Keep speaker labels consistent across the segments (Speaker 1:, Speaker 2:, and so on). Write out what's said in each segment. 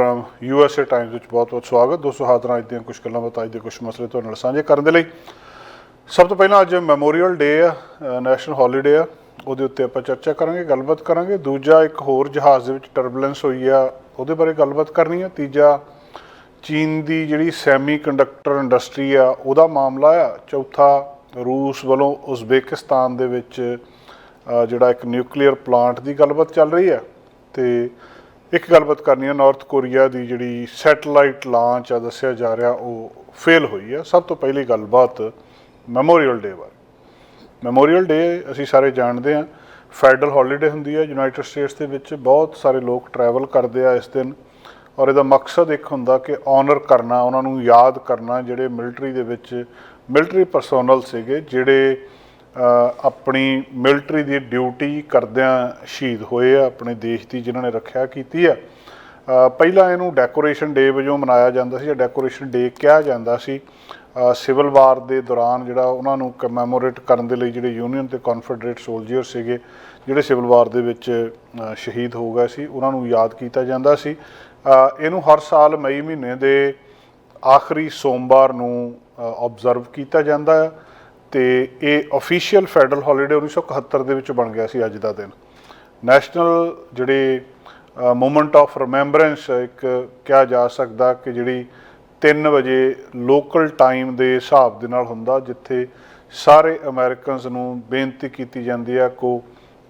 Speaker 1: Programme USA Times ਵਿੱਚ ਬਹੁਤ-ਬਹੁਤ ਸਵਾਗਤ। ਦੋਸਤੋ ਹਾਜ਼ਰਾਂ ਅੱਜ ਦੀਆਂ ਕੁਝ ਗੱਲਾਂ ਬਾਤਾਂ, ਅੱਜ ਦੇ ਕੁਝ ਮਸਲੇ ਤੁਹਾਡੇ ਨਾਲ ਸਾਂਝੇ ਕਰਨ ਦੇ ਲਈ। ਸਭ ਤੋਂ ਪਹਿਲਾਂ ਅੱਜ ਮੈਮੋਰੀਅਲ ਡੇ ਆ ਨੈਸ਼ਨਲ ਹੌਲੀਡੇ ਆ। ਉਹਦੇ ਉੱਤੇ ਆਪਾਂ ਚਰਚਾ ਕਰਾਂਗੇ, ਗੱਲਬਾਤ ਕਰਾਂਗੇ। ਦੂਜਾ ਇੱਕ ਹੋਰ ਜਹਾਜ਼ ਦੇ ਵਿੱਚ ਟਰਬੂਲੈਂਸ ਹੋਈ ਆ, ਉਹਦੇ ਬਾਰੇ ਗੱਲਬਾਤ ਕਰਨੀ ਆ। ਤੀਜਾ, ਚੀਨ ਦੀ ਜਿਹੜੀ ਸੈਮੀ ਕੰਡਕਟਰ ਇੰਡਸਟਰੀ ਆ, ਉਹਦਾ ਮਾਮਲਾ ਆ। ਚੌਥਾ, ਰੂਸ ਵੱਲੋਂ ਉਜ਼ਬੇਕਿਸਤਾਨ ਦੇ ਵਿੱਚ ਜਿਹੜਾ ਇੱਕ ਨਿਊਕਲੀਅਰ ਪਲਾਂਟ ਦੀ ਗੱਲਬਾਤ ਚੱਲ ਰਹੀ ਹੈ ਤੇ ਇੱਕ ਗੱਲਬਾਤ ਕਰਨੀ ਹੈ ਨਾਰਥ ਕੋਰੀਆ ਦੀ ਜਿਹੜੀ ਸੈਟਲਾਈਟ ਲਾਂਚ ਆ, ਦੱਸਿਆ ਜਾ ਰਿਹਾ, ਉਹ ਫੇਲ ਹੋਈ ਹੈ ਸਭ ਤੋਂ ਪਹਿਲੀ ਗੱਲਬਾਤ ਮੈਮੋਰੀਅਲ ਡੇ ਬਾਰੇ। ਮੈਮੋਰੀਅਲ ਡੇ ਅਸੀਂ ਸਾਰੇ ਜਾਣਦੇ ਹਾਂ, ਫੈਡਰਲ ਹੌਲੀਡੇ ਹੁੰਦੀ ਹੈ ਯੂਨਾਈਟਿਡ ਸਟੇਟਸ ਦੇ ਵਿੱਚ ਬਹੁਤ ਸਾਰੇ ਲੋਕ ਟਰੈਵਲ ਕਰਦੇ ਆ ਇਸ ਦਿਨ। ਔਰ ਇਹਦਾ ਮਕਸਦ ਇੱਕ ਹੁੰਦਾ ਕਿ ਆਨਰ ਕਰਨਾ, ਉਹਨਾਂ ਨੂੰ ਯਾਦ ਕਰਨਾ, ਜਿਹੜੇ ਮਿਲਟਰੀ ਦੇ ਵਿੱਚ ਮਿਲਟਰੀ ਪਰਸੋਨਲ ਸੀਗੇ, ਜਿਹੜੇ ਆਪਣੀ ਮਿਲਟਰੀ ਦੀ ਡਿਊਟੀ ਕਰਦਿਆਂ ਸ਼ਹੀਦ ਹੋਏ ਆ, ਆਪਣੇ ਦੇਸ਼ ਦੀ ਜਿਨ੍ਹਾਂ ਨੇ ਰੱਖਿਆ ਕੀਤੀ ਆ। ਪਹਿਲਾਂ ਇਹਨੂੰ ਡੈਕੋਰੇਸ਼ਨ ਡੇ ਵਜੋਂ ਮਨਾਇਆ ਜਾਂਦਾ ਸੀ ਜਾਂ ਡੈਕੋਰੇਸ਼ਨ ਡੇ ਕਿਹਾ ਜਾਂਦਾ ਸੀ। ਸਿਵਲ ਵਾਰ ਦੇ ਦੌਰਾਨ ਜਿਹੜਾ ਉਹਨਾਂ ਨੂੰ ਕਮੈਮੋਰੇਟ ਕਰਨ ਦੇ ਲਈ ਜਿਹੜੇ ਯੂਨੀਅਨ ਤੇ ਕਨਫੈਡਰੇਟ ਸੋਲਜਰ ਸੀਗੇ, ਜਿਹੜੇ ਸਿਵਲ ਵਾਰ ਦੇ ਵਿੱਚ ਸ਼ਹੀਦ ਹੋ ਗਏ ਸੀ, ਉਹਨਾਂ ਨੂੰ ਯਾਦ ਕੀਤਾ ਜਾਂਦਾ ਸੀ। ਇਹਨੂੰ ਹਰ ਸਾਲ ਮਈ ਮਹੀਨੇ ਦੇ ਆਖਰੀ ਸੋਮਵਾਰ ਨੂੰ ਆਬਜ਼ਰਵ ਕੀਤਾ ਜਾਂਦਾ ਹੈ ਤੇ ਇਹ ਅਫੀਸ਼ੀਅਲ ਫੈਡਰਲ ਹੌਲੀਡੇ 1971 ਦੇ ਵਿੱਚ ਬਣ ਗਿਆ ਸੀ ਅੱਜ ਦਾ ਦਿਨ। ਨੈਸ਼ਨਲ ਜਿਹੜੇ ਮੂਮੈਂਟ ਆਫ ਰਿਮੈਂਬਰੈਂਸ ਇੱਕ ਕਿਹਾ ਜਾ ਸਕਦਾ ਕਿ ਜਿਹੜੀ 3 ਵਜੇ ਲੋਕਲ ਟਾਈਮ ਦੇ ਹਿਸਾਬ ਦੇ ਨਾਲ ਹੁੰਦਾ, ਜਿੱਥੇ ਸਾਰੇ ਅਮਰੀਕਨਸ ਨੂੰ ਬੇਨਤੀ ਕੀਤੀ ਜਾਂਦੀ ਹੈ ਕੋ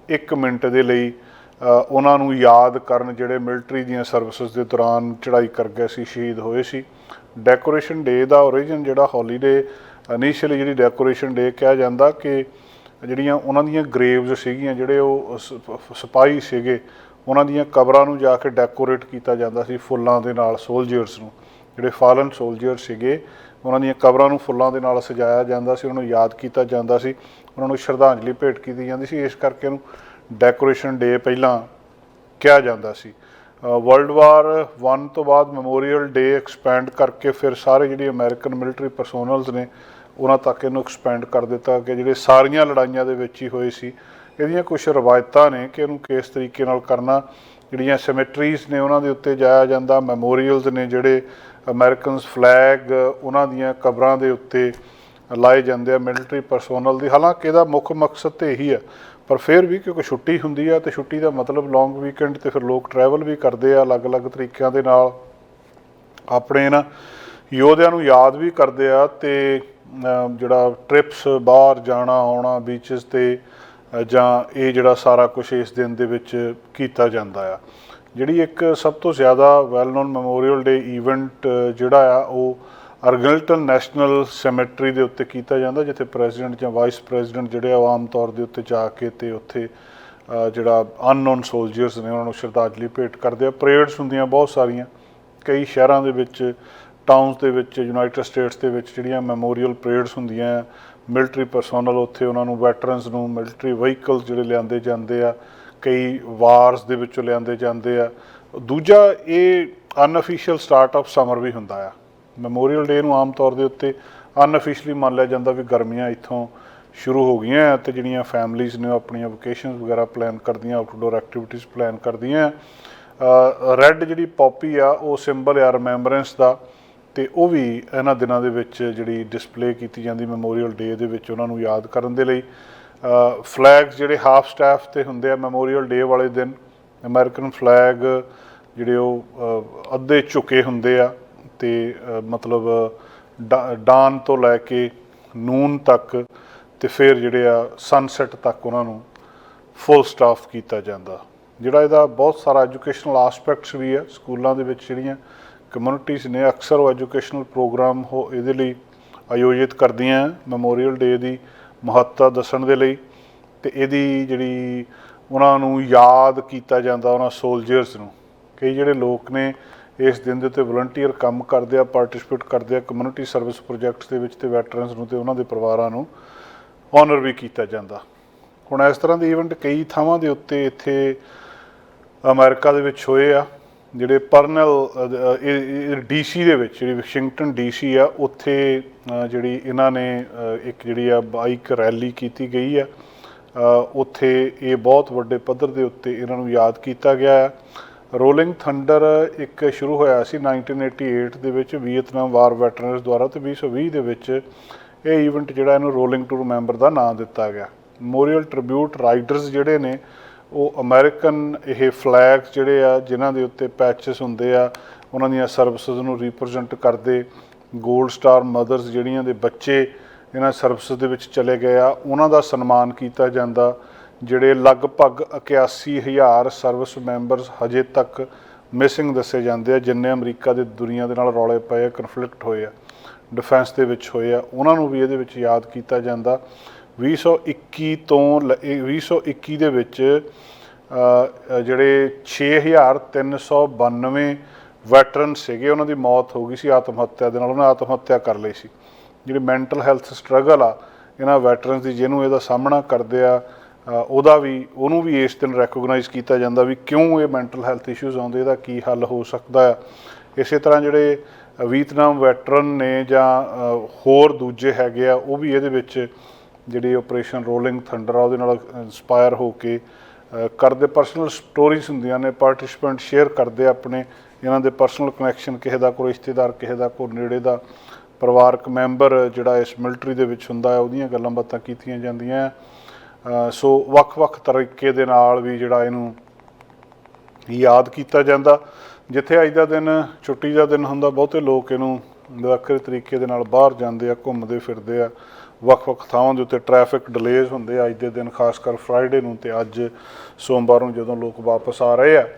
Speaker 1: 1 ਮਿੰਟ ਦੇ ਲਈ ਉਹਨਾਂ ਨੂੰ ਯਾਦ ਕਰਨ, ਜਿਹੜੇ ਮਿਲਟਰੀ ਦੀਆਂ ਸਰਵਿਸਿਜ਼ ਦੇ ਦੌਰਾਨ ਚੜ੍ਹਾਈ ਕਰ ਗਏ ਸੀ, ਸ਼ਹੀਦ ਹੋਏ ਸੀ। ਡੈਕੋਰੇਸ਼ਨ ਡੇ ਦਾ origin ਜਿਹੜਾ ਹੌਲੀਡੇ ਇਨੀਸ਼ੀਅਲੀ ਜਿਹੜੀ ਡੈਕੋਰੇਸ਼ਨ ਡੇ ਕਿਹਾ ਜਾਂਦਾ ਕਿ ਜਿਹੜੀਆਂ ਉਹਨਾਂ ਦੀਆਂ ਗ੍ਰੇਵਜ਼ ਸੀਗੀਆਂ, ਜਿਹੜੇ ਉਹ ਸ- ਸਿਪਾਹੀ ਸੀਗੇ, ਉਹਨਾਂ ਦੀਆਂ ਕਬਰਾਂ ਨੂੰ ਜਾ ਕੇ ਡੈਕੋਰੇਟ ਕੀਤਾ ਜਾਂਦਾ ਸੀ ਫੁੱਲਾਂ ਦੇ ਨਾਲ ਸੋਲਜਰਸ ਨੂੰ। ਜਿਹੜੇ ਫਾਲਨ ਸੋਲਜਰ ਸੀਗੇ, ਉਹਨਾਂ ਦੀਆਂ ਕਬਰਾਂ ਨੂੰ ਫੁੱਲਾਂ ਦੇ ਨਾਲ ਸਜਾਇਆ ਜਾਂਦਾ ਸੀ, ਉਹਨਾਂ ਨੂੰ ਯਾਦ ਕੀਤਾ ਜਾਂਦਾ ਸੀ, ਉਹਨਾਂ ਨੂੰ ਸ਼ਰਧਾਂਜਲੀ ਭੇਟ ਕੀਤੀ ਜਾਂਦੀ ਸੀ। ਇਸ ਕਰਕੇ ਉਹਨੂੰ ਡੈਕੋਰੇਸ਼ਨ ਡੇ ਪਹਿਲਾਂ ਕਿਹਾ ਜਾਂਦਾ ਸੀ। ਵਰਲਡ ਵਾਰ 1 ਤੋਂ ਬਾਅਦ ਮੈਮੋਰੀਅਲ ਡੇ ਐਕਸਪੈਂਡ ਕਰਕੇ ਫਿਰ ਸਾਰੇ ਜਿਹੜੇ ਅਮਰੀਕਨ ਮਿਲਟਰੀ ਪਰਸੋਨਲਸ ਨੇ, ਉਹਨਾਂ ਤੱਕ ਇਹਨੂੰ ਐਕਸਪੈਂਡ ਕਰ ਦਿੱਤਾ ਕਿ ਜਿਹੜੇ ਸਾਰੀਆਂ ਲੜਾਈਆਂ ਦੇ ਵਿੱਚ ਹੀ ਹੋਏ ਸੀ। ਇਹਦੀਆਂ ਕੁਝ ਰਵਾਇਤਾਂ ਨੇ ਕਿ ਇਹਨੂੰ ਕਿਸ ਤਰੀਕੇ ਨਾਲ ਕਰਨਾ, ਜਿਹੜੀਆਂ ਸਿਮੈਟਰੀਜ਼ ਨੇ ਉਹਨਾਂ ਦੇ ਉੱਤੇ ਜਾਇਆ ਜਾਂਦਾ ਮੈਮੋਰੀਅਲਸ ਨੇ ਜਿਹੜੇ ਅਮਰੀਕਨਸ ਫਲੈਗ ਉਹਨਾਂ ਦੀਆਂ ਕਬਰਾਂ ਦੇ ਉੱਤੇ ਲਾਏ ਜਾਂਦੇ ਆ ਮਿਲਟਰੀ ਪਰਸੋਨਲ ਦੀ। ਹਾਲਾਂਕਿ ਇਹਦਾ ਮੁੱਖ ਮਕਸਦ ਤੇ ਇਹੀ ਹੈ ਪਰ ਫਿਰ ਵੀ ਕਿਉਂਕਿ ਛੁੱਟੀ ਹੁੰਦੀ ਆ ਤੇ ਛੁੱਟੀ ਦਾ ਮਤਲਬ ਲੌਂਗ ਵੀਕਐਂਡ ਤੇ ਫਿਰ ਲੋਕ ਟਰੈਵਲ ਵੀ ਕਰਦੇ ਆ ਅਲੱਗ-ਅਲੱਗ ਤਰੀਕਿਆਂ ਦੇ ਨਾਲ। ਆਪਣੇ ਨਾ ਯੋਧਿਆਂ ਨੂੰ ਯਾਦ ਵੀ ਕਰਦੇ ਆ ਤੇ ਜਿਹੜਾ ਟ੍ਰਿਪਸ ਬਾਹਰ ਜਾਣਾ, ਆਉਣਾ ਬੀਚਸ ਤੇ ਜਾਂ ਇਹ ਜਿਹੜਾ ਸਾਰਾ ਕੁਝ ਇਸ ਦਿਨ ਦੇ ਵਿੱਚ ਕੀਤਾ ਜਾਂਦਾ ਆ। ਜਿਹੜੀ ਇੱਕ ਸਭ ਤੋਂ ਜ਼ਿਆਦਾ well known memorial day event ਜਿਹੜਾ ਆ, ਉਹ ਅਰਗਲਟਨ ਨੈਸ਼ਨਲ ਸੈਮੇਟਰੀ ਦੇ ਉੱਤੇ ਕੀਤਾ ਜਾਂਦਾ, ਜਿੱਥੇ ਪ੍ਰੈਜ਼ੀਡੈਂਟ ਜਾਂ ਵਾਈਸ ਪ੍ਰੈਜ਼ੀਡੈਂਟ ਜਿਹੜੇ ਆ ਉਹ ਆਮ ਤੌਰ ਦੇ ਉੱਤੇ ਜਾ ਕੇ ਤੇ ਉੱਥੇ ਜਿਹੜਾ ਅਨਨੋਨ ਸੋਲਜਰਸ ਨੇ ਉਹਨਾਂ ਨੂੰ ਸ਼ਰਧਾਂਜਲੀ ਭੇਟ ਕਰਦੇ ਆ। ਪਰੇਡਸ ਹੁੰਦੀਆਂ ਬਹੁਤ ਸਾਰੀਆਂ। ਕਈ ਸ਼ਹਿਰਾਂ ਦੇ ਵਿੱਚ ਟਾਊਨਸ ਦੇ ਵਿੱਚ ਯੂਨਾਈਟਿਡ ਸਟੇਟਸ ਦੇ ਵਿੱਚ ਜਿਹੜੀਆਂ ਮੈਮੋਰੀਅਲ ਪਰੇਡਸ ਹੁੰਦੀਆਂ ਮਿਲਟਰੀ ਪਰਸੋਨਲ ਉੱਥੇ ਉਹਨਾਂ ਨੂੰ ਵੈਟਰਨਸ ਨੂੰ ਮਿਲਟਰੀ ਵਹੀਕਲ ਜਿਹੜੇ ਲਿਆਂਦੇ ਜਾਂਦੇ ਆ, ਕਈ ਵਾਰਸ ਦੇ ਵਿੱਚੋਂ ਲਿਆਂਦੇ ਜਾਂਦੇ ਆ। ਦੂਜਾ ਇਹ ਅਨਅਫੀਸ਼ੀਅਲ ਸਟਾਰਟਅਪ ਸਮਰ ਵੀ ਹੁੰਦਾ ਆ। ਮੈਮੋਰੀਅਲ ਡੇ ਨੂੰ ਆਮ ਤੌਰ ਦੇ ਉੱਤੇ ਅਨਅਫੀਸ਼ੀਅਲੀ ਮੰਨ ਲਿਆ ਜਾਂਦਾ ਵੀ ਗਰਮੀਆਂ ਇੱਥੋਂ ਸ਼ੁਰੂ ਹੋ ਗਈਆਂ ਤੇ ਜਿਹੜੀਆਂ ਫੈਮਲੀਆਂ ਨੇ ਉਹ ਆਪਣੀਆਂ ਵਕੇਸ਼ਨਸ ਵਗੈਰਾ ਪਲਾਨ ਕਰਦੀਆਂ ਆਊਟਡੋਰ ਐਕਟੀਵਿਟੀਜ਼ ਪਲਾਨ ਕਰਦੀਆਂ ਰੈੱਡ ਜਿਹੜੀ ਪੌਪੀ ਆ, ਉਹ ਸਿੰਬਲ ਆ ਰਿਮੈਂਬਰੈਂਸ ਦਾ ਤੇ ਉਹ ਵੀ ਇਹਨਾਂ ਦਿਨਾਂ ਦੇ ਵਿੱਚ ਜਿਹੜੀ ਡਿਸਪਲੇ ਕੀਤੀ ਜਾਂਦੀ ਮੈਮੋਰੀਅਲ ਡੇ ਦੇ ਵਿੱਚ ਉਹਨਾਂ ਨੂੰ ਯਾਦ ਕਰਨ ਦੇ ਲਈ। ਫਲੈਗਸ ਜਿਹੜੇ ਹਾਫ ਸਟਾਫ ਤੇ ਹੁੰਦੇ ਆ ਮੈਮੋਰੀਅਲ ਡੇ ਵਾਲੇ ਦਿਨ ਅਮਰੀਕਨ ਫਲੈਗ ਜਿਹੜੇ ਉਹ ਅੱਧੇ ਝੁਕੇ ਹੁੰਦੇ ਆ। ਤੇ ਮਤਲਬ, ਡਾ- ਡਾਨ ਤੋਂ ਲੈ ਕੇ ਨੂਨ ਤੱਕ ਤੇ ਫਿਰ ਜਿਹੜੇ ਆ ਸਨਸੈਟ ਤੱਕ ਉਹਨਾਂ ਨੂੰ ਫੁੱਲ ਸਟਾਫ ਕੀਤਾ ਜਾਂਦਾ। ਜਿਹੜਾ ਇਹਦਾ ਬਹੁਤ ਸਾਰਾ ਐਜੂਕੇਸ਼ਨਲ ਐਸਪੈਕਟਸ ਵੀ ਆ ਸਕੂਲਾਂ ਦੇ ਵਿੱਚ ਜਿਹੜੀਆਂ ਕਮਿਊਨਿਟੀਜ਼ ਨੇ, ਅਕਸਰ ਉਹ ਐਜੂਕੇਸ਼ਨਲ ਪ੍ਰੋਗਰਾਮ ਹੋ, ਇਹਦੇ ਲਈ ਆਯੋਜਿਤ ਕਰਦੀਆਂ ਮੈਮੋਰੀਅਲ ਡੇ ਦੀ ਮਹੱਤਤਾ ਦੱਸਣ ਦੇ ਲਈ ਤੇ ਇਹਦੀ ਜਿਹੜੀ ਉਹਨਾਂ ਨੂੰ ਯਾਦ ਕੀਤਾ ਜਾਂਦਾ, ਉਹਨਾਂ ਸੋਲਜਰਸ ਨੂੰ। ਕਈ ਜਿਹੜੇ ਲੋਕ ਨੇ ਇਸ ਦਿਨ ਦੇ ਉੱਤੇ ਵਲੰਟੀਅਰ ਕੰਮ ਕਰਦੇ ਆ ਪਾਰਟਿਸਿਪੇਟ ਕਰਦੇ ਆ ਕਮਿਊਨਿਟੀ ਸਰਵਿਸ ਪ੍ਰੋਜੈਕਟਸ ਦੇ ਵਿੱਚ ਤੇ ਵੈਟਰਨਸ ਨੂੰ ਤੇ ਉਹਨਾਂ ਦੇ ਪਰਿਵਾਰਾਂ ਨੂੰ ਆਨਰ ਵੀ ਕੀਤਾ ਜਾਂਦਾ। ਹੁਣ ਇਸ ਤਰ੍ਹਾਂ ਦੇ ਇਵੈਂਟ ਕਈ ਥਾਵਾਂ ਦੇ ਉੱਤੇ ਇੱਥੇ ਅਮਰੀਕਾ ਦੇ ਵਿੱਚ ਹੋਏ ਆ, ਜਿਹੜੇ ਪਰਨਲ ਇਹ ਡੀਸੀ ਦੇ ਵਿੱਚ, ਜਿਹੜੀ ਵਾਸ਼ਿੰਗਟਨ ਡੀਸੀ ਆ, ਉੱਥੇ ਜਿਹੜੀ ਇਹਨਾਂ ਨੇ ਇੱਕ ਜਿਹੜੀ ਆ ਬਾਈਕ ਰੈਲੀ ਕੀਤੀ ਗਈ ਆ। ਉੱਥੇ ਇਹ ਬਹੁਤ ਵੱਡੇ ਪੱਧਰ ਦੇ ਉੱਤੇ ਇਹਨਾਂ ਨੂੰ ਯਾਦ ਕੀਤਾ ਗਿਆ ਆ। ਰੋਲਿੰਗ ਥੰਡਰ ਇੱਕ ਸ਼ੁਰੂ ਹੋਇਆ ਸੀ 1988 ਦੇ ਵਿੱਚ ਵੀਅਤਨਾਮ ਵਾਰ ਵੈਟਰਨਸ ਦੁਆਰਾ ਤੇ 2020 ਦੇ ਵਿੱਚ ਇਹ ਇਵੈਂਟ ਜਿਹੜਾ ਇਹਨੂੰ ਰੋਲਿੰਗ ਟੂ ਰਿਮੈਂਬਰ ਦਾ ਨਾਮ ਦਿੱਤਾ ਗਿਆ। ਮੋਰੀਅਲ ਟ੍ਰਿਬਿਊਟ ਰਾਈਡਰਸ ਜਿਹੜੇ ਨੇ, ਉਹ ਅਮਰੀਕਨ ਇਹ ਫਲੈਗਸ ਜਿਹੜੇ ਆ, ਜਿਨ੍ਹਾਂ ਦੇ ਉੱਤੇ ਪੈਚਸ ਹੁੰਦੇ ਆ, ਉਹਨਾਂ ਦੀਆਂ ਸਰਵਿਸਿਜ਼ ਨੂੰ ਰਿਪਰੈਜ਼ੈਂਟ ਕਰਦੇ 골ਡ ਸਟਾਰ ਮਦਰਸ ਜਿਹੜੀਆਂ ਦੇ ਬੱਚੇ ਇਹਨਾਂ ਸਰਵਿਸਿਜ਼ ਦੇ ਵਿੱਚ ਚਲੇ ਗਏ ਆ, ਉਹਨਾਂ ਦਾ ਸਨਮਾਨ ਕੀਤਾ ਜਾਂਦਾ। ਜਿਹੜੇ ਲਗਭਗ 81000 ਸਰਵਿਸ ਮੈਂਬਰਸ ਹਜੇ ਤੱਕ ਮਿਸਿੰਗ ਦੱਸੇ ਜਾਂਦੇ ਆ ਜਿੰਨੇ ਅਮਰੀਕਾ ਦੇ ਦੁਨੀਆ ਦੇ ਨਾਲ ਰੌਲੇ ਪਏ ਆ ਕਨਫਲਿਕਟ ਹੋਏ ਆ ਡਿਫੈਂਸ ਦੇ ਵਿੱਚ ਹੋਏ ਆ ਉਹਨਾਂ ਨੂੰ ਵੀ ਇਹਦੇ ਵਿੱਚ ਯਾਦ ਕੀਤਾ ਜਾਂਦਾ। 2021 ਤੋਂ ਲ- ਇਹ 2021 ਦੇ ਵਿੱਚ ਅ, ਅ, ਜਿਹੜੇ 6392 ਵੈਟਰਨ ਸੀਗੇ ਉਹਨਾਂ ਦੀ ਮੌਤ ਹੋ ਗਈ ਸੀ ਆਤਮ ਹੱਤਿਆ ਦੇ ਨਾਲ ਉਹਨਾਂ ਆਤਮ ਹੱਤਿਆ ਕਰ ਲਈ ਸੀ। ਜਿਹੜੀ ਮੈਂਟਲ ਹੈਲਥ ਸਟਰਗਲ ਆ ਇਹਨਾਂ ਵੈਟਰਨਸ ਦੀ ਜਿਹਨੂੰ ਇਹਦਾ ਸਾਹਮਣਾ ਕਰਦੇ ਆ ਉਹਦਾ ਵੀ ਉਹਨੂੰ ਵੀ ਇਸ ਦਿਨ ਰੈਕੋਗਨਾਈਜ਼ ਕੀਤਾ ਜਾਂਦਾ ਵੀ ਕਿਉਂ ਇਹ ਮੈਂਟਲ ਹੈਲਥ ਇਸ਼ੂਜ਼ ਆਉਂਦੇ ਇਹਦਾ ਕੀ ਹੱਲ ਹੋ ਸਕਦਾ ਆ ਇਸੇ ਤਰ੍ਹਾਂ ਜਿਹੜੇ ਵੀਤਨਾਮ ਵੈਟਰਨ ਨੇ ਜਾਂ ਹੋਰ ਦੂਜੇ ਹੈਗੇ ਆ ਉਹ ਵੀ ਇਹਦੇ ਵਿੱਚ ਜਿਹੜੀ ਆਪਰੇਸ਼ਨ ਰੋਲਿੰਗ ਥੰਡਰ ਆ ਉਹਦੇ ਨਾਲ ਇੰਸਪਾਇਰ ਹੋ ਕੇ ਕਰਦੇ ਪਰਸਨਲ ਸਟੋਰੀਜ਼ ਹੁੰਦੀਆਂ ਨੇ ਪਾਰਟਿਸਿਪੈਂਟ ਸ਼ੇਅਰ ਕਰਦੇ ਆਪਣੇ ਇਹਨਾਂ ਦੇ ਪਰਸਨਲ ਕਨੈਕਸ਼ਨ ਕਿਸੇ ਦਾ ਕੋਈ ਰਿਸ਼ਤੇਦਾਰ ਕਿਸੇ ਦਾ ਕੋਈ ਨੇੜੇ ਦਾ ਪਰਿਵਾਰਕ ਮੈਂਬਰ ਜਿਹੜਾ ਇਸ ਮਿਲਟਰੀ ਦੇ ਵਿੱਚ ਹੁੰਦਾ ਹੈ ਉਹਦੀਆਂ ਗੱਲਾਂ ਬਾਤਾਂ ਕੀਤੀਆਂ ਜਾਂਦੀਆਂ। ਅ, ਸੋ ਵੱਖ-ਵੱਖ ਤਰੀਕੇ ਦੇ ਨਾਲ ਵੀ ਜਿਹੜਾ ਇਹਨੂੰ ਯਾਦ ਕੀਤਾ ਜਾਂਦਾ। ਜਿੱਥੇ ਅੱਜ ਦਾ ਦਿਨ, ਛੁੱਟੀ ਦਾ ਦਿਨ ਹੁੰਦਾ, ਬਹੁਤੇ ਲੋਕ ਇਹਨੂੰ ਵੱਖਰੇ ਤਰੀਕੇ ਦੇ ਨਾਲ ਬਾਹਰ ਜਾਂਦੇ ਆ, ਘੁੰਮਦੇ ਫਿਰਦੇ ਆ। ਵੱਖ-ਵੱਖ ਥਾਵਾਂ ਦੇ ਉੱਤੇ ਟ੍ਰੈਫਿਕ ਡਿਲੇਜ਼ ਹੁੰਦੇ ਆ ਅੱਜ ਦੇ ਦਿਨ, ਖਾਸ ਕਰ ਫਰਾਈਡੇ ਨੂੰ ਤੇ ਅੱਜ ਸੋਮਵਾਰ ਨੂੰ ਜਦੋਂ ਲੋਕ ਵਾਪਸ ਆ ਰਹੇ ਆ।